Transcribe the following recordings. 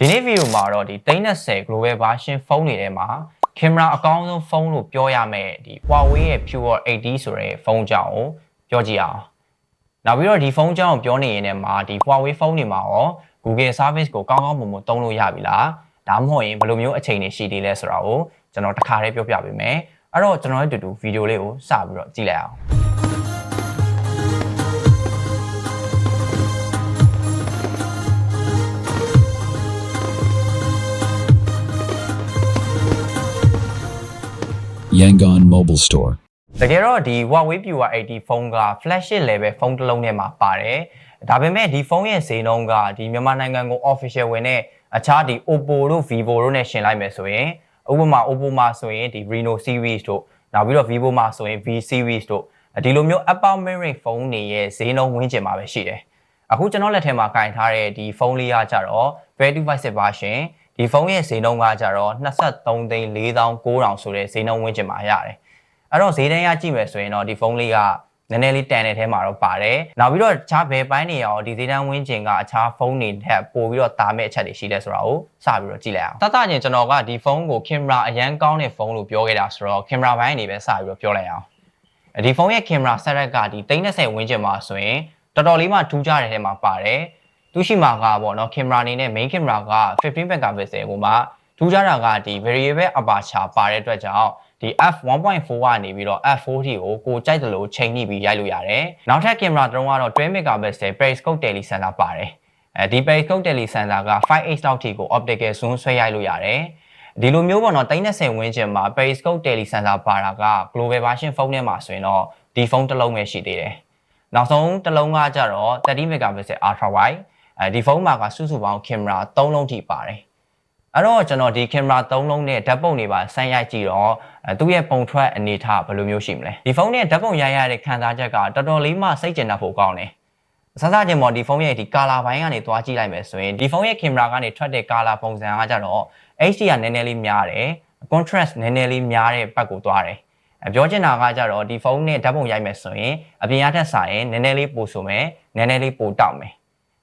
ဒီနေ့ဗီဒီယိုမှာတော့ဒီ30 global version ဖုန်းတွေထဲမှာကင်မရာအကောင်းဆုံးဖုန်းလို့ပြောရမယ်ဒီ Huawei ရဲ့ Pure 80ဆိုတဲ့ဖုန်းကြောင်းကိုပြောကြည့်အောင်နောက်ပြီးတော့ဒီဖုန်းကြောင်းကိုပြောနေရင်လည်းမှာဒီ Huawei ဖုန်းတွေမှာရော Google service ကိုကောင်းကောင်းမွန်မွန်သုံးလို့ရပြီလားဒါမှမဟုတ်ရင်ဘယ်လိုမျိုးအချိန်တွေရှိသေးလဲဆိုတာကိုကျွန်တော်တစ်ခါတည်းပြောပြပေးမယ်အဲ့တော့ကျွန်တော်ရဲ့အတူတူဗီဒီယိုလေးကိုစပြီးတော့ကြည့်လိုက်အောင် Yangon Mobile Store. တကယ်တော့ဒီ Huawei Pure 80ဖုန်းက flagship level ဖုန်းတစ်လုံးထဲမှာပါတယ်ဒါပေမဲ့ဒီဖုန်းရဲ့ဈေးနှုန်းကဒီမြန်မာနိုင်ငံကို official ဝင်တဲ့အခြားဒီ Oppo တို့ Vivo တို့နဲ့ရှင်လိုက်မယ်ဆိုရင်ဥပမာ Oppo မှာဆိုရင်ဒီ Reno series တို့နောက်ပြီးတော့ Vivo မှာဆိုရင် V series တို့ဒီလိုမျိုး Apple mid-range ဖုန်းတွေရဲ့ဈေးနှုန်းဝန်းကျင်မှာပဲရှိတယ်အခုကျွန်တော်လက်ထဲမှာကင်ထားတဲ့ဒီဖုန်းလေးကကြတော့ Very Device version ဒီဖုန်းရဲ့ဈေးနှုန်းကကြတော့23သိန်း4900ဆိုတဲ့ဈေးနှုန်းဝန်းကျင်မှာရတယ်အဲ့တော့ဈေးတန်းရကြည့်မယ်ဆိုရင်တော့ဒီဖုန်းလေးကနည်းနည်းလေးတန်တဲ့ထဲမှာတော့ပါတယ်။နောက်ပြီးတော့အခြားဘယ်ပိုင်းနေရောဒီဈေးတန်းဝန်းကျင်ကအခြားဖုန်းတွေထက်ပိုပြီးတော့တာမဲ့အချက်တွေရှိလဲဆိုတာကိုစပြီးတော့ကြည့်လိုက်အောင်။တတ်တချင်းကျွန်တော်ကဒီဖုန်းကိုကင်မရာအရန်ကောင်းတဲ့ဖုန်းလို့ပြောခဲ့တာဆိုတော့ကင်မရာဘိုင်းနေပဲစပြီးတော့ပြောလိုက်အောင်။ဒီဖုန်းရဲ့ကင်မရာဆက်ရက်ကဒီ30ဝန်းကျင်မှာဆိုရင်တော်တော်လေးမှထူးခြားတဲ့ထဲမှာပါတယ်။ သူရှိမှာကပေါ့နော်ကင်မရာအနေနဲ့ main camera က15 megapixel ကိုမှထူးခြားတာကဒီ variable aperture ပါတဲ့အတွက်ကြောင့်ဒီ f1.4 ကနေပြီးတော့ f4 ထိကိုကိုကြိုက်တယ်လို့ချိန်ညှိပြီးရိုက်လို့ရတယ်။နောက်ထပ်ကင်မရာတစ်လုံးကတော့12 megapixel periscope tele sensor ပါတယ်။အဲဒီ periscope tele sensor က 5x လောက်ထိကို optical zoom ဆွဲရိုက်လို့ရတယ်။ဒီလိုမျိုးပေါ့နော်30ဝန်းကျင်မှာ periscope tele sensor ပါတာက global version ဖုန်းထဲမှာဆိုရင်တော့ဒီဖုန်းတစ်လုံးပဲရှိသေးတယ်။နောက်ဆုံးတစ်လုံးကကြတော့30 megapixel ultra wide အဲဒီဖုန်းမှာကစုစုပေါင်းကင်မရာ3လုံးထိပါတယ်။အဲ့တော့ကျွန်တော်ဒီကင်မရာ3လုံးနဲ့ဓာတ်ပုံတွေပါဆန်းရိုက်ကြည့်တော့အဲသူ့ရဲ့ပုံထွက်အနေထားဘယ်လိုမျိုးရှိမလဲဒီဖုန်းနဲ့ဓာတ်ပုံရိုက်ရတဲ့ခံစားချက်ကတော်တော်လေးမှစိတ်ကျဉ်တတ်ဖို့ကောင်းတယ်စစချင်းပေါ်ဒီဖုန်းရဲ့ဒီကာလာဘိုင်းကနေသွားကြည့်လိုက်မယ်ဆိုရင်ဒီဖုန်းရဲ့ကင်မရာကနေထွက်တဲ့ကာလာပုံစံကကြတော့ HD ကနည်းနည်းလေးများတယ် contrast နည်းနည်းလေးများတဲ့ဘက်ကိုသွားတယ်အပြောချင်တာကကြတော့ဒီဖုန်းနဲ့ဓာတ်ပုံရိုက်မယ်ဆိုရင်အပြင်ရထက်စာရင်နည်းနည်းလေးပိုဆိုမယ်နည်းနည်းလေးပိုတောက်မယ်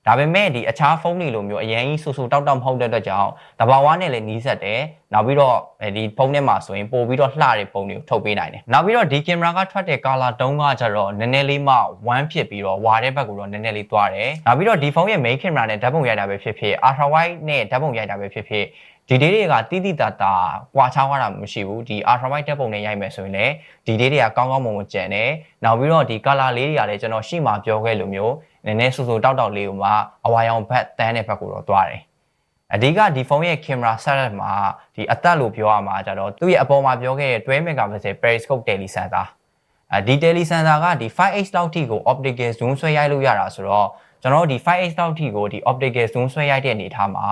ဒါပေမဲ့ဒီအခြားဖုန်းတွေလိုမျိုးအရင်ကြီးဆူဆူတောက်တောက်မဟုတ်တဲ့အတွက်ကြောင့်တဘာဝနဲ့လည်းနီးစပ်တယ်နောက်ပြီးတော့ဒီဖုန်းထဲမှာဆိုရင်ပို့ပြီးတော့လှတဲ့ပုံတွေကိုထုတ်ပေးနိုင်တယ်နောက်ပြီးတော့ဒီကင်မရာကထွက်တဲ့ color တုံးကကြတော့နည်းနည်းလေးမှ1ဖြစ်ပြီးတော့ဝါတဲ့ဘက်ကိုတော့နည်းနည်းလေးသွားတယ်နောက်ပြီးတော့ဒီဖုန်းရဲ့ main camera နဲ့ဓာတ်ပုံရိုက်တာပဲဖြစ်ဖြစ် ultra wide နဲ့ဓာတ်ပုံရိုက်တာပဲဖြစ်ဖြစ် ဒီဒေးတွေကတိတိတတာကွာခြားသွားတာမရှိဘူးဒီ ultra wide ဓာတ်ပုံနဲ့ရိုက်မယ်ဆိုရင်လည်းဒီဒေးတွေကကောင်းကောင်းမွန်မွန်ကျန်တယ်နောက်ပြီးတော့ဒီ color လေးတွေကလည်းကျွန်တော်ရှေ့မှာပြောခဲ့လိုမျိုးနည်းနည်းဆူဆူတောက်တောက်လေးကိုမှအဝါရောင်ဘက်တန်းတဲ့ဘက်ကိုတော့သွားတယ်အဓိကဒီဖုန်းရဲ့ကင်မရာ setup မှာဒီအသက်လို့ပြောရမှာကြတော့သူ့ရဲ့အပေါ်မှာပြောခဲ့တဲ့12 megapixel periscope tele sensor အဲဒီ tele sensor ကဒီ 5x လောက်ထိကို optical zoom ဆွဲရိုက်လို့ရတာဆိုတော့ကျွန်တော်တို့ဒီ 5x လောက်ထိကိုဒီ optical zoom ဆွဲရိုက်တဲ့အနေအထားမှာ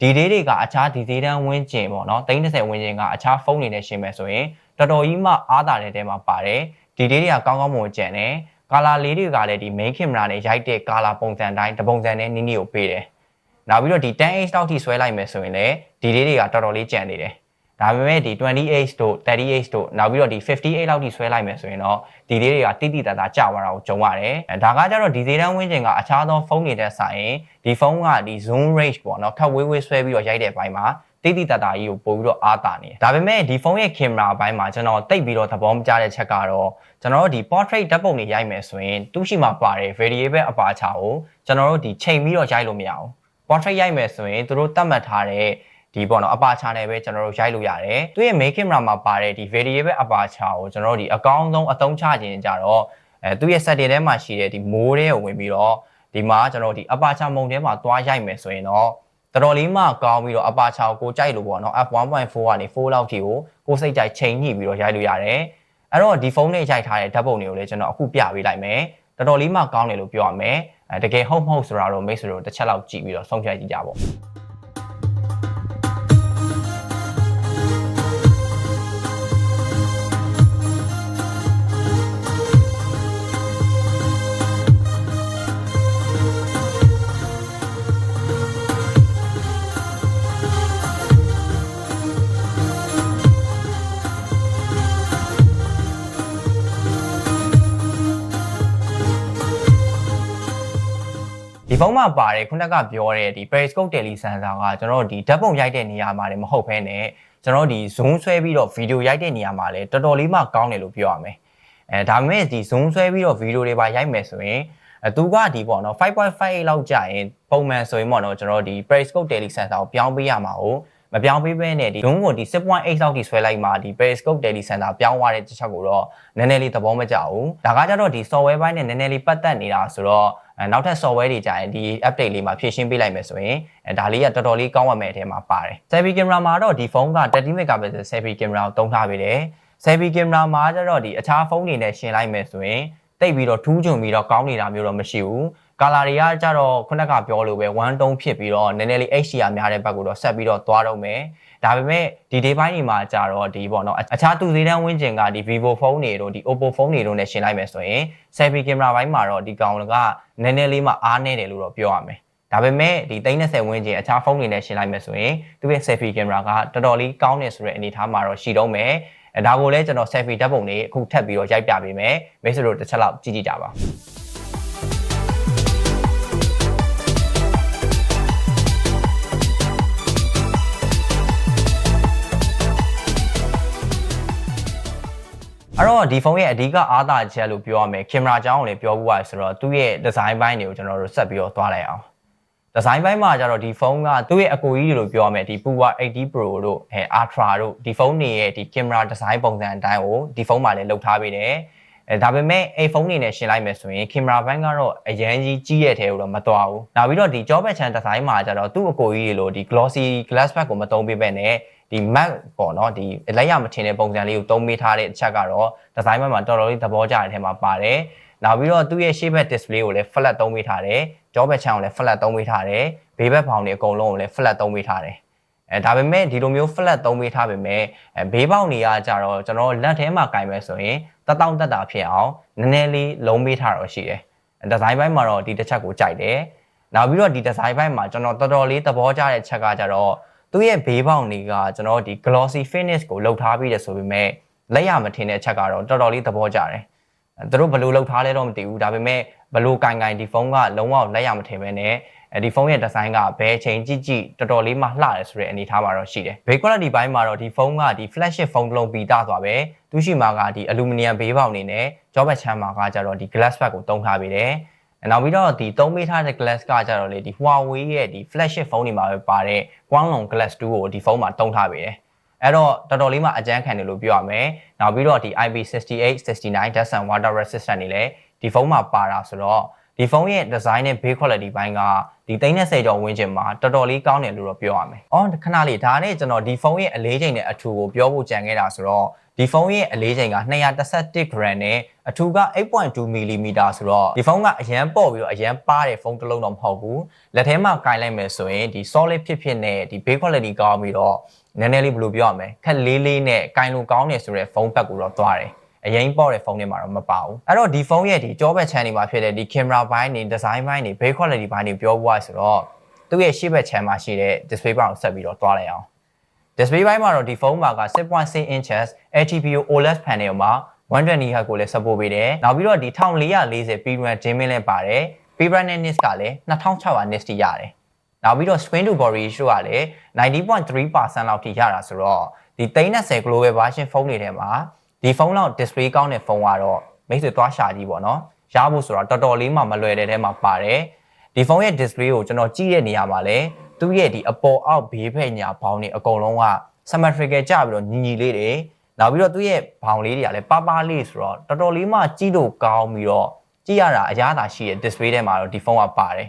ဒီဒေးတွေကအခြားဒီဈေးတန်းဝန်းကျင်ပေါ့နော်30ဝန်းကျင်ကအခြားဖုန်းတွေနဲ့ရှင်းမယ်ဆိုရင်တော်တော်ကြီးမှအားသာတဲ့တဲမှာပါတယ်ဒီဒေးတွေကကောင်းကောင်းမွန်ကျန်တယ်ကာလာလေးတွေကလည်းဒီ main camera နဲ့ရိုက်တဲ့ကာလာပုံစံတိုင်းတပုံစံနဲ့နီးနီးကိုပေးတယ်။နောက်ပြီးတော့ဒီ 10h တောက်ထိဆွဲလိုက်မယ်ဆိုရင်လည်းဒီလေးတွေကတော်တော်လေးကြံနေတယ်။ ဒါပေမဲ့ဒီ 20h တို့ 30h တို့နောက်ပြီးတော့ဒီ58လောက်ထိဆွဲလိုက်မယ်ဆိုရင်တော့ဒီလေးတွေကတိတိတတ်တာကျသွားတာကိုကြုံရတယ်။အဲဒါကကြတော့ဒီဈေးတန်းဝင်းကျင်ကအခြားသောဖုန်းတွေတဲ့ဆိုင်ဒီဖုန်းကဒီ zoom range ပေါ့နော်ခက်ဝေးဝေးဆွဲပြီးတော့ရိုက်တဲ့အပိုင်းမှာတိတိတတ်တာကြီးကိုပို့ပြီးတော့အားတာနေတယ်။ဒါပေမဲ့ဒီဖုန်းရဲ့ကင်မရာဘိုင်းမှာကျွန်တော်တိတ်ပြီးတော့သဘောမကျတဲ့ချက်ကတော့ကျွန်တော်တို့ဒီ portrait ဓာတ်ပုံတွေရိုက်မယ်ဆိုရင်သူ့ရှိမှာပါတဲ့ variable aperture ကိုကျွန်တော်တို့ဒီချိန်ပြီးတော့ရိုက်လို့မရဘူး။ portrait ရိုက်မယ်ဆိုရင်သူတို့သတ်မှတ်ထားတဲ့ ဒီပေါ့နော် aperture နဲ့ပဲကျွန်တော်တို့ရိုက်လို့ရတယ်။သူ့ရဲ့ main camera မှာပါတဲ့ဒီ variable aperture ကိုကျွန်တော်တို့ဒီအကောင်းဆုံးအသုံးချခြင်းကြတော့အဲသူ့ရဲ့ setting ထဲမှာရှိတဲ့ဒီ mode တွေကိုဝင်ပြီးတော့ဒီမှာကျွန်တော်တို့ဒီ aperture mode ထဲမှာသွားရိုက်မယ်ဆိုရင်တော့တော်တော်လေးမှကောင်းပြီးတော့အပါချာကိုကြိုက်လို့ပေါ့နော် f1.4 ကနေ4လောက်ထိကိုကိုစိတ်ကြိုက်ချိန်ညှိပြီးတော့ရိုက်လို့ရတယ်အဲ့တော့ဒီဖုန်းနဲ့ရိုက်ထားတဲ့ဓာတ်ပုံတွေကိုလည်းကျွန်တော်အခုပြပေးလိုက်မယ်တော်တော်လေးမှကောင်းတယ်လို့ပြောရမယ်အဲတကယ်ဟုတ်မဟုတ်ဆိုတာတော့မိတ်ဆွေတို့တစ်ချက်လောက်ကြည့်ပြီးတော့ဆုံးဖြတ်ကြည့်ကြပါဦး ဖဖုန်းမှာပါတယ်ခုနကပြောတဲ့ဒီ periscope tele sensor ကကျွန်တော်တို့ဒီဓာတ်ပုံရိုက်တဲ့နေရာမှာလည်းမဟုတ်ဘဲနဲ့ကျွန်တော်တို့ဒီ zoom ဆွဲပြီးတော့ video ရိုက်တဲ့နေရာမှာလည်းတော်တော်လေးမှကောင်းတယ်လို့ပြောရမယ်အဲဒါပေမဲ့ဒီ zoom ဆွဲပြီးတော့ video တွေပါရိုက်မယ်ဆိုရင်အဲသူကဒီပေါ့နော်5.58လောက်ကြာရင်ပုံမှန်ဆိုရင်ပေါ့နော်ကျွန်တော်ဒီ periscope tele sensor ကိုပြောင်းပေးရမှာ哦မပြောင်းပေးဘဲနဲ့ဒီ zoom ကိုဒီ6.8လောက်ထိဆွဲလိုက်မှဒီ periscope tele sensor ပြောင်းသွားတဲ့တစ်ချက်ကိုတော့နည်းနည်းလေးသဘောမကျဘူးဒါကကြတော့ဒီ software ဘိုင်းနဲ့နည်းနည်းလေးပတ်သက်နေတာဆိုတော့အဲ နောက်ထပ် software တွေကြာရင်ဒီ update လေးမှာဖြည့်ရှင်းပေးလိုက်မယ်ဆိုရင်အဲဒါလေးကတော်တော်လေးကောင်းဝတ်မဲ့အထဲမှာပါတယ် selfie camera မှာတော့ဒီဖုန်းက30 megapixel selfie camera ကိုသုံးထားပေးတယ် selfie camera မှာကျတော့ဒီအခြားဖုန်းတွေနဲ့ရှင်လိုက်မယ်ဆိုရင်တိတ်ပြီးတော့ထူးချွန်ပြီးတော့ကောင်းနေတာမျိုးတော့မရှိဘူး ကာလာတွေကကြတော့ခုနကပြောလို့ပဲ1တုံးဖြစ်ပြီးတော့နည်းနည်းလေး HDR များတဲ့ဘက်ကိုတော့ဆက်ပြီးတော့သွားတော့မယ်ဒါပေမဲ့ဒီ day ပိုင်းတွေမှာကြတော့ဒီပေါ့နော်အခြားသူစည်းတန်းဝင်းကျင်ကဒီ Vivo ဖုန်းတွေတို့ဒီ Oppo ဖုန်းတွေတို့နဲ့ရှင်လိုက်မယ်ဆိုရင် selfie camera ဘိုင်းမှာတော့ဒီကောင်ကနည်းနည်းလေးမှအားနေတယ်လို့တော့ပြောရမယ်ဒါပေမဲ့ဒီ30ဝန်းကျင်အခြားဖုန်းတွေနဲ့ရှင်လိုက်မယ်ဆိုရင်သူ့ရဲ့ selfie camera ကတော်တော်လေးကောင်းနေဆိုတဲ့အနေအထားမှာတော့ရှိတော့မယ်အဲဒါကိုလည်းကျွန်တော် selfie ဓာတ်ပုံတွေအခုထပ်ပြီးတော့ရိုက်ပြပေးမယ်မိတ်ဆွေတို့တစ်ချက်လောက်ကြည့်ကြည့်ကြပါ တော့ဒီဖုန်းရဲ့အဓိကအားသာချက်လို့ပြောရမယ်ကင်မရာကြောင်းကိုလည်းပြောပြပါဆိုတော့သူ့ရဲ့ design ဘိုင်းတွေကိုကျွန်တော်တို့ဆက်ပြီးတော့သွားလိုက်အောင်ဒီဇိုင်းပိုင်းမှာကျတော့ဒီဖုန်းကသူ့ရဲ့အကူကြီးတွေလို့ပြောရမယ်ဒီ Puwa 80 Pro တို့အဲ Ultra တို့ဒီဖုန်းတွေရဲ့ဒီကင်မရာဒီဇိုင်းပုံစံအတိုင်းကိုဒီဖုန်းမှာလည်းလုပ်ထားပေးတယ်အဲဒါပေမဲ့အိဖုန်းတွေနဲ့ရှင်းလိုက်မယ်ဆိုရင်ကင်မရာဘန်းကတော့အရန်ကြီးကြီးရဲ့ထဲကိုတော့မတော်ဘူး။နောက်ပြီးတော့ဒီ job batch ဒီဇိုင်းမှာကျတော့သူ့အကိုကြီးတွေလို့ဒီ glossy glass back ကိုမသုံးပေးပဲနဲ့ ဒီ matte ပေါ့နော်ဒီလက်ရမထင်တဲ့ပုံစံလေးကိုသုံးပေးထားတဲ့အချက်ကတော့ဒီဇိုင်းဘက်မှာတော်တော်လေးသဘောကျတဲ့အထဲမှာပါတယ်။နောက်ပြီးတော့သူ့ရဲ့ရှေ့ဘက် display ကိုလည်း flat သုံးပေးထားတယ်။ job batch ကိုလည်း flat သုံးပေးထားတယ်။ဘေးဘက်ဖောင်တွေအကုန်လုံးကိုလည်း flat သုံးပေးထားတယ်။အဲဒါပေမဲ့ဒီလိုမျိုး flat သုံးပေးထားပေမဲ့အဲဘေးပေါက်တွေကကြတော့ကျွန်တော်လက်ထဲမှာကင်မယ်ဆိုရင်တတောင့်တက်တာဖြစ်အောင်နည်းနည်းလေးလုံးပေးထားတော့ရှိတယ်။ဒီဇိုင်းဘိုင်းမှာတော့ဒီတစ်ချက်ကိုကြိုက်တယ်။နောက်ပြီးတော့ဒီဒီဇိုင်းဘိုင်းမှာကျွန်တော်တော်တော်လေးသဘောကျတဲ့ချက်ကကြတော့ သူ့ရဲ့ဘေးပေါက်တွေကကျွန်တော်ဒီ glossy finish ကိုလုပ်ထားပြီးတယ်ဆိုပေမဲ့လက်ရမထင်တဲ့ချက်ကတော့တော်တော်လေးသဘောကျတယ်။သူတို့ဘယ်လိုလုပ်ထားလဲတော့မသိဘူးဒါပေမဲ့ဘယ်လိုကင်ကင်ဒီဖုန်းကလုံးဝလက်ရမထင်ပဲနဲ့အဲဒီဖုန်းရဲ့ဒီဇိုင်းကဘယ်ချိန်ကြည့်ကြည့်တော်တော်လေးမှလှတယ်ဆိုတဲ့အနေအထားမှာတော့ရှိတယ်။ Build quality ဘိုင်းမှာတော့ဒီဖုန်းကဒီ flagship ဖုန်းတစ်လုံးပြီးသားသွားပဲသူရှိမှာကဒီအလူမီနီယံဘေးပေါက်အနေနဲ့ကြောဘက်ချမ်းမှာကကြတော့ဒီ glass back ကိုတုံးထားပေးတယ်။ နောက်ပြီးတော့ဒီသုံးပေးထားတဲ့ glass ကကြတော့လေဒီ Huawei ရဲ့ဒီ flagship ဖုန်းတွေမှာပဲပါတဲ့ Quanlong Glass 2ကိုဒီဖုန်းမှာတုံးထားပေးတယ်။အဲ့တော့တော်တော်လေးမှအကျန်းခံတယ်လို့ပြောရမယ်။နောက်ပြီးတော့ဒီ IP68 69 dust and water resistant တွေလည်းဒီဖုန်းမှာပါတာဆိုတော့ဒီဖုန်းရဲ့ design နဲ့ build quality ဘိုင်းကဒီ30ကျော်ဝန်းကျင်မှာတော်တော်လေးကောင်းတယ်လို့တော့ပြောရမယ်။အော်ခဏလေးဒါနဲ့ကျွန်တော်ဒီဖုန်းရဲ့အလေးချိန်နဲ့အထူကိုပြောဖို့ကြံခဲ့တာဆိုတော့ ဒီဖုန်းရဲ့အလေးချိန်က231 gram နဲ့အထူက8.2 mm ဆိုတော့ဒီဖုန်းကအရန်ပေါ့ပြီးတော့အရန်ပါတဲ့ဖုန်းတစ်လုံးတော့မဟုတ်ဘူး။လက်ထဲမှာကင်လိုက်မယ်ဆိုရင်ဒီ solid ဖြစ်ဖြစ်နဲ့ဒီ build quality ကောင်းပြီးတော့နည်းနည်းလေးဘယ်လိုပြောရမလဲခက်လေးလေးနဲ့ကင်လို့ကောင်းတယ်ဆိုတဲ့ဖုန်းဘက်ကိုတော့သွားတယ်။အရင်ပေါ့တဲ့ဖုန်းတွေမှာတော့မပါဘူးအဲ့တော့ဒီဖုန်းရဲ့ဒီကြောဘက် channel မှာဖြစ်တဲ့ဒီ camera ဘိုင်းနေ design ဘိုင်းနေ build quality ဘိုင်းနေပြောပွားဆိုတော့သူ့ရဲ့ရှေ့ဘက် channel မှာရှိတဲ့ display ဘိုင်းကိုဆက်ပြီးတော့တွားလိုက်အောင် display ဘိုင်းမှာတော့ဒီဖုန်းမှာက6.6 inches LTPO OLED panel မှာ120 Hz ကိုလည်း support ပေးတယ်နောက်ပြီးတော့ဒီ1440 PRAM gaming လည်းပါတယ် brightness ကလည်း2600 nits တိရတယ်နောက်ပြီးတော့ screen to body ratio ကလည်း90.3%လောက်ထိရတာဆိုတော့ဒီ30 global version ဖုန်းတွေထဲမှာဒီဖုန်းလောက် display ကောင်းတဲ့ဖုန်းကတော့မိတ်ဆွေသွားရှာကြည့်ပေါ့နော်ရဖို့ဆိုတော့တော်တော်လေးမှမလွယ်တဲ့ထဲမှာပါတယ်ဒီဖုန်းရဲ့ display ကိုကျွန်တော်ကြည့်တဲ့နေရာမှာလည်း သူ့ရဲ့ဒီအပေါ်အောက်ဘေးဖက်ညာဘောင်းတွေအကုန်လုံးက symmetrical ကြပြီးတော့ညီညီလေးတွေနောက်ပြီးတော့သူ့ရဲ့ဘောင်လေးတွေကလည်းပါပါလေးဆိုတော့တော်တော်လေးမှကြည့်လို့ကောင်းပြီးတော့ကြည့်ရတာအရသာရှိတဲ့ display ထဲမှာတော့ဒီဖုန်းကပါတယ်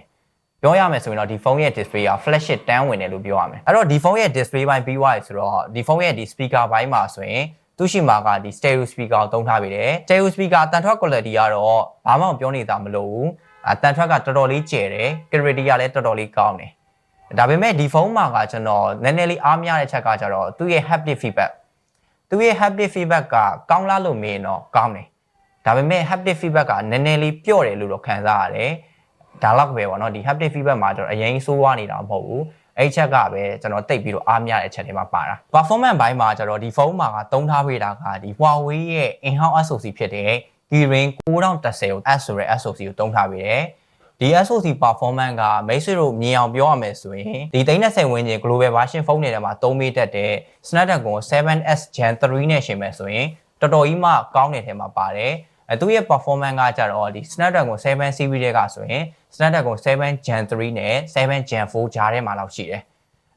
ပြောရမယ်ဆိုရင်တော့ဒီဖုန်းရဲ့ display က flash တန်းဝင်တယ်လို့ပြောရမယ်အဲ့တော့ဒီဖုန်းရဲ့ display ဘိုင်းပြီးသွားပြီဆိုတော့ဒီဖုန်းရဲ့ဒီ speaker ဘိုင်းမှာဆိုရင်သူရှိမှာကဒီ stereo speaker ကိုသုံးထားပြီးတယ် stereo speaker တန်ထွက် quality ကတော့ဘာမှမပြောနေတာမလို့ဘူးအတန်ထွက်ကတော်တော်လေးကျယ်တယ် clarity ကလည်းတော်တော်လေးကောင်းတယ် ဒါပေမဲ့ဒီဖုန်းမှာကကျွန်တော်နည်းနည်းလေးအားမရတဲ့ချက်ကကြတော့သူ့ရဲ့ haptic feedback သူ့ရဲ့ haptic feedback ကကောင်းလားလို့မေးရင်တော့ကောင်းတယ်ဒါပေမဲ့ haptic feedback ကနည်းနည်းလေးပျော့တယ်လို့တော့ခံစားရတယ်ဒါတော့ပဲပေါ့နော်ဒီ haptic feedback မှာကျွန်တော်အရင်ဆိုးွားနေတာမဟုတ်ဘူးအဲ့ချက်ကပဲကျွန်တော်တိတ်ပြီးတော့အားမရတဲ့အချက်တွေမှာပါတာ performance ဘိုင်းမှာကျတော့ဒီဖုန်းမှာကသုံးထားပေးတာကဒီ Huawei ရဲ့ in-house SoC ဖြစ်တဲ့ Kirin 9010 S ဆိုတဲ့ SoC ကိုသုံးထားပေးတယ် ဒီဒီ SoC performance ကမိတ်ဆွေတို့မြင်အောင်ပြောရမယ်ဆိုရင်ဒီ30ဝန်းကျင် global version ဖုန်းတွေထဲမှာသုံးမိတတ်တဲ့ Snapdragon 7S Gen 3နဲ့ရှင်မယ်ဆိုရင်တော်တော်ကြီးမှကောင်းတဲ့ထဲမှာပါတယ်အဲသူရဲ့ performance ကကြတော့ဒီ Snapdragon 7 series တွေကဆိုရင် Snapdragon 7 Gen 3နဲ့7 Gen 4ကြားထဲမှာလောက်ရှိတယ်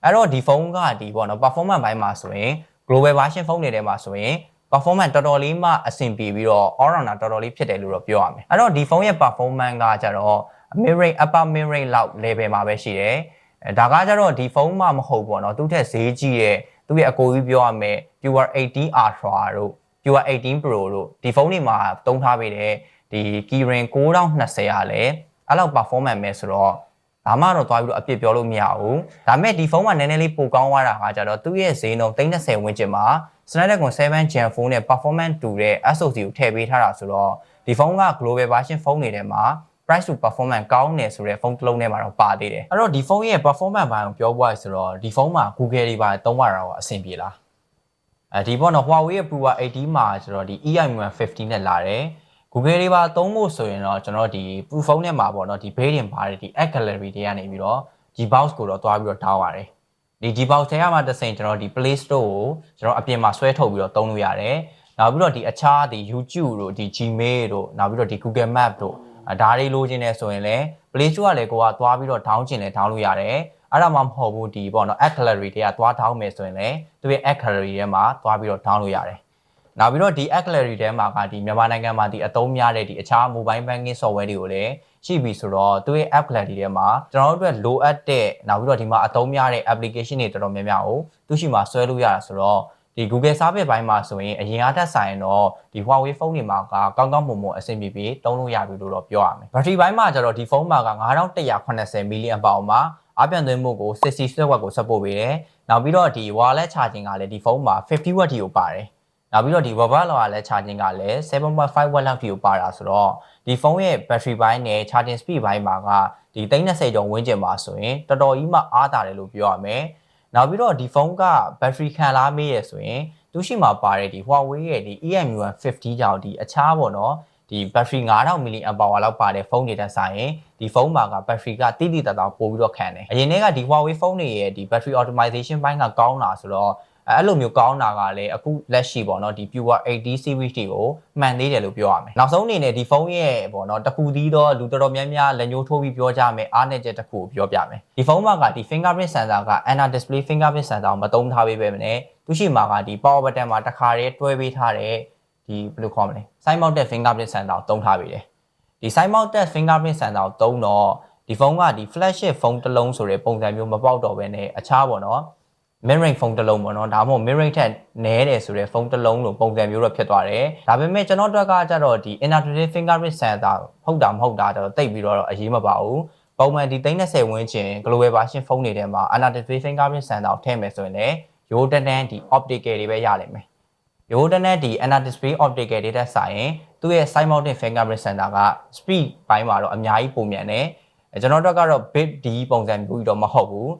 အဲ့တော့ဒီဖုန်းကဒီပေါ့နော် performance ဘိုင်းမှာဆိုရင် global version ဖုန်းတွေထဲမှာဆိုရင် performance တော်တော်လေးမှအဆင်ပြေပြီးတော့ all rounder တော်တော်လေးဖြစ်တယ်လို့တော့ပြောရမယ်အဲ့တော့ဒီဖုန်းရဲ့ performance ကကြတော့ mid range upper mid range လောက် level မှာပဲရှိတယ်အဲဒါကကြတော့ဒီဖုန်းမှမဟုတ်ပေါ့နော်သူ့ထက်ဈေးကြီးတဲ့သူ့ရဲ့အကိုကြီးပြောရမယ် Pure 18 Ultra တို့ Pure 18 Pro တို့ဒီဖုန်းတွေမှာသုံးထားပေးတဲ့ဒီ Kirin 9020ကလည်းအဲ့လောက် performance ပဲဆိုတော့ဘာမှတော့သွားပြီးတော့အပြစ်ပြောလို့မရဘူးဒါပေမဲ့ဒီဖုန်းကနည်းနည်းလေးပိုကောင်းသွားတာကကြတော့သူ့ရဲ့ဈေးနှုန်း30ဝန်းကျင်မှာ Snapdragon 7 Gen 4နဲ့ performance တူတဲ့ SoC ကိုထည့်ပေးထားတာဆိုတော့ဒီဖုန်းက global version ဖုန်းတွေထဲမှာ price to performance ကောင်းတယ်ဆိုတဲ့ဖုန်းတစ်လုံးထဲမှာတော့ပါသေးတယ်အဲ့တော့ဒီဖုန်းရဲ့ performance ဘိုင်းကိုပြောပွားရဆိုတော့ဒီဖုန်းမှာ Google တွေပါသုံးရတာတော့အဆင်ပြေလားအဲဒီပေါ့နော် Huawei ရဲ့ Pura 80မှာကျွန်တော်ဒီ EIM 50နဲ့လာတယ် Google တွေပါသုံးဖို့ဆိုရင်တော့ကျွန်တော်ဒီ Pro phone နဲ့မှာပေါ့နော်ဒီ Base ပါတယ်ဒီ App Gallery တွေကနေပြီးတော့ Gbox ကိုတော့တွားပြီးတော့တောင်းရတယ်ဒီ Gbox ထဲမှာတစ်စိမ်ကျွန်တော်ဒီ Play Store ကိုကျွန်တော်အပြင်မှာဆွဲထုတ်ပြီးတော့သုံးလို့ရတယ်နောက်ပြီးတော့ဒီအခြားဒီ YouTube တို့ဒီ Gmail တို့နောက်ပြီးတော့ဒီ Google Map တို့အဲ ဒါတွေလိုချင်နေဆိုရင်လည်း Play Store ကလည်းကိုကသွားပြီးတော့ down ချင်လဲ down လို့ရတယ်အဲ့ဒါမှမဟုတ်ဘူးဒီပေါ့နော် App Gallery တွေကသွား down မယ်ဆိုရင်လည်းသူရဲ့ App Gallery ထဲမှာသွားပြီးတော့ down လို့ရတယ်နောက်ပြီးတော့ဒီ App Gallery ထဲမှာကဒီမြန်မာနိုင်ငံမှာဒီအသုံးများတဲ့ဒီအခြား mobile banking software တွေကိုလည်းရှိပြီဆိုတော့သူရဲ့ App Gallery ထဲမှာကျွန်တော်တို့အတွက်လိုအပ်တဲ့နောက်ပြီးတော့ဒီမှာအသုံးများတဲ့ application တွေတော်တော်များများကိုသူရှိမှာဆွဲလို့ရတာဆိုတော့ ဒီ Google Service ဘိုင်းမှာဆိုရင်အရင်အားတက်ဆိုင်တော့ဒီ Huawei ဖုန်းတွေမှာကကောင်းကောင်းမွန်မွန်အဆင်ပြေပြေသုံးလို့ရပြီလို့တော့ပြောရမယ်။ battery ဘိုင်းမှာကျတော့ဒီဖုန်းမှာက9180 mAh မှာအပြန်သွင်းမှုကို60 watt ကို support ပေးတယ်။နောက်ပြီးတော့ဒီ wireless charging ကလည်းဒီဖုန်းမှာ50 watt ထိကိုပါတယ်။နောက်ပြီးတော့ဒီ rubber လောကလည်း charging ကလည်း7.5 watt လောက်ထိကိုပါတာဆိုတော့ဒီဖုန်းရဲ့ battery ဘိုင်းနဲ့ charging speed ဘိုင်းမှာကဒီ30ကျော်ဝန်းကျင်မှာဆိုရင်တော်တော်ကြီးမှအားတာတယ်လို့ပြောရမယ်။ နောက်ပြီးတော့ဒီဖုန်းက battery ခံလားမေးရဆိုရင်သူရှိမှာပါတဲ့ဒီ Huawei ရဲ့ဒီ EMU 50ကြောင့်ဒီအခြားပေါ့နော်ဒီ battery 9000 mAh လောက်ပါတဲ့ဖုန်းတွေတက်ဆိုင်ရင်ဒီဖုန်းမှာက battery ကတိတိတတ်တာပို့ပြီးတော့ခံတယ်အရင်တည်းကဒီ Huawei ဖုန်းတွေရဲ့ဒီ battery optimization ဘိုင်းကကောင်းတာဆိုတော့ အဲ့လိုမျိုးကောင်းတာကလည်းအခုလက်ရှိပေါ့နော်ဒီ Pure 80 series တွေကိုမှန်သေးတယ်လို့ပြောရမယ်နောက်ဆုံးအနေနဲ့ဒီဖုန်းရဲ့ပေါ့နော်တခုသီးတော့လူတော်တော်များများလက်ညှိုးထိုးပြီးပြောကြမယ်အားနဲ့ချက်တစ်ခုကိုပြောပြမယ်ဒီဖုန်းမှာကဒီ fingerprint sensor က Ana display fingerprint sensor ကိုမသုံးထားပေးပဲမနဲ့သူရှိမှာကဒီ power button မှာတစ်ခါတည်းတွဲပေးထားတဲ့ဒီဘယ်လိုခေါ်မလဲ side mounted fingerprint sensor ကိုသုံးထားပေးတယ်ဒီ side mounted fingerprint sensor ကိုသုံးတော့ဒီဖုန်းကဒီ flagship ဖုန်းတစ်လုံးဆိုတဲ့ပုံစံမျိုးမပေါက်တော့ဘဲနဲ့အခြားပေါ့နော် mid range ဖုန်းတစ်လုံးပေါ့နော်ဒါမှမဟုတ် mid range ထက်နည်းတယ်ဆိုတဲ့ဖုန်းတစ်လုံးလိုပုံစံမျိုးတော့ဖြစ်သွားတယ်ဒါပေမဲ့ကျွန်တော်တို့ကကြတော့ဒီ integrated fingerprint sensor ဟုတ်တာမဟုတ်တာတော့တိတ်ပြီးတော့အရေးမပါဘူးပုံမှန်ဒီ30ဝန်းကျင် global version ဖုန်းတွေထဲမှာ integrated fingerprint sensor ကိုထည့်မယ်ဆိုရင်လည်းရိုးတန်းတန်းဒီ optical တွေပဲရလိမ့်မယ်ရိုးတန်းတန်းဒီ ana display optical တွေတက်ဆိုင်ရင်သူ့ရဲ့ side mounted fingerprint sensor က speed ဘိုင်းမှာတော့အများကြီးပုံမြန်တယ်ကျွန်တော်တို့ကတော့ bit D ပုံစံမျိုးတော့မဟုတ်ဘူး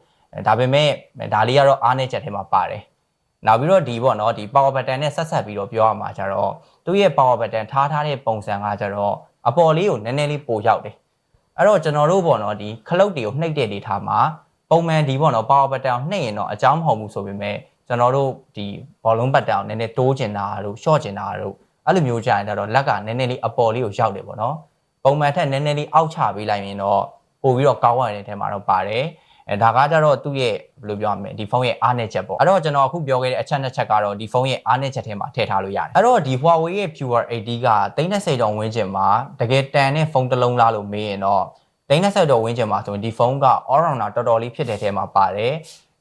ဒါပေမဲ့ဒါလေးကတော့အားနေချက်ထဲမှာပါတယ်နောက်ပြီးတော့ဒီပေါ့နော်ဒီ power button နဲ့ဆက်ဆက်ပြီးတော့ပြောရမှာကြတော့သူ့ရဲ့ power button ထားထားတဲ့ပုံစံကကြတော့အပေါ်လေးကိုနည်းနည်းလေးပိုရောက်တယ်အဲ့တော့ကျွန်တော်တို့ပေါ့နော်ဒီခလုတ်တွေကိုနှိပ်တဲ့ဒေတာမှာပုံမှန်ဒီပေါ့နော် power button ကိုနှိပ်ရင်တော့အကြောင်းမဟုတ်ဘူးဆိုပေမဲ့ကျွန်တော်တို့ဒီ volume button ကိုနည်းနည်းတိုးကျင်တာတို့ short ကျင်တာတို့အဲ့လိုမျိုးကြရင်တော့လက်ကနည်းနည်းလေးအပေါ်လေးကိုရောက်တယ်ပေါ့နော်ပုံမှန်ထက်နည်းနည်းလေးအောက်ချပေးလိုက်ရင်တော့ပို့ပြီးတော့ကောင်းရတဲ့ထဲမှာတော့ပါတယ် အဲဒါကကြတော့သူ့ရဲ့ဘယ်လိုပြောရမလဲဒီဖုန်းရဲ့အားနည်းချက်ပေါ့အဲ့တော့ကျွန်တော်အခုပြောခဲ့တဲ့အချက်နှစ်ချက်ကတော့ဒီဖုန်းရဲ့အားနည်းချက်ထဲမှာထည့်ထားလို့ရတယ်အဲ့တော့ဒီ Huawei ရဲ့ Pure 80က30ကျော်ဝန်းကျင်မှာတကယ်တန်တဲ့ဖုန်းတစ်လုံးလားလို့မေးရင်တော့30ကျော်ဝန်းကျင်မှာဆိုရင်ဒီဖုန်းက all rounder တော်တော်လေးဖြစ်တဲ့ထဲမှာပါတယ်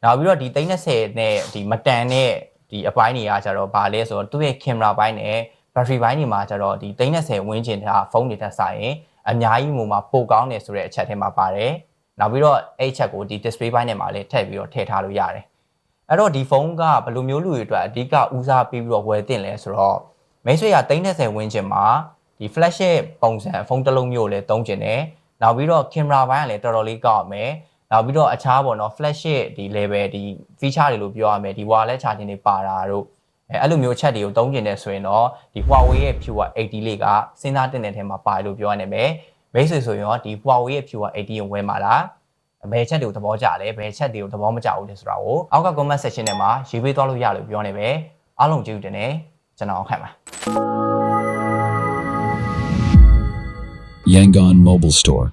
နောက်ပြီးတော့ဒီ30နဲ့ဒီမတန်တဲ့ဒီအပိုင်းတွေကကြတော့ဗာလဲဆိုတော့သူ့ရဲ့ camera ဘိုင်းနဲ့ battery ဘိုင်းတွေမှာကြတော့ဒီ30ဝန်းကျင်တဲ့ဖုန်းတွေတက်ဆိုင်ရင်အများကြီးမို့မှာပိုကောင်းတယ်ဆိုတဲ့အချက်ထဲမှာပါတယ် နောက်ပြီးတော့အဲ့ချက်ကိုဒီ display ဘိုင်းထဲမှာလည်းထည့်ပြီးတော့ထည့်ထားလို့ရတယ်အဲ့တော့ဒီဖုန်းကဘယ်လိုမျိုးလူတွေအတွက်အဓိကဦးစားပေးပြီးတော့ဝယ်တင်လဲဆိုတော့မိတ်ဆွေက30ဝန်းကျင်မှာဒီ flash ပုံစံဖုန်းတစ်လုံးမျိုးလည်းသုံးကျင်တယ်နောက်ပြီးတော့ camera ဘိုင်းကလည်းတော်တော်လေးကောက်မယ်နောက်ပြီးတော့အခြားပေါ့နော် flash ဒီ level ဒီ feature တွေလို့ပြောရမယ်ဒီ wireless charging တွေပါတာတို့အဲအဲ့လိုမျိုးချက်တွေကိုသုံးကျင်နေဆိုရင်တော့ဒီ Huawei ရဲ့ Pure 80လေးကစဉ်းစားတင်တဲ့ထဲမှာပါတယ်လို့ပြောရနိုင်မယ် မိတ်ဆွေဆိုရင်ရောဒီ Huawei ရဲ့ Pure 80ကိုဝယ်မှာလားဘယ်ချက်တွေကိုသဘောကျလဲဘယ်ချက်တွေကိုသဘောမကျဘူးလဲဆိုတာကိုအောက်က comment section ထဲမှာရေးပေးသွားလို့ရလို့ပြောနေပဲအားလုံးကျေးဇူးတင်တယ်ကျွန်တော်အောင်ခံပါ Yangon Mobile Store.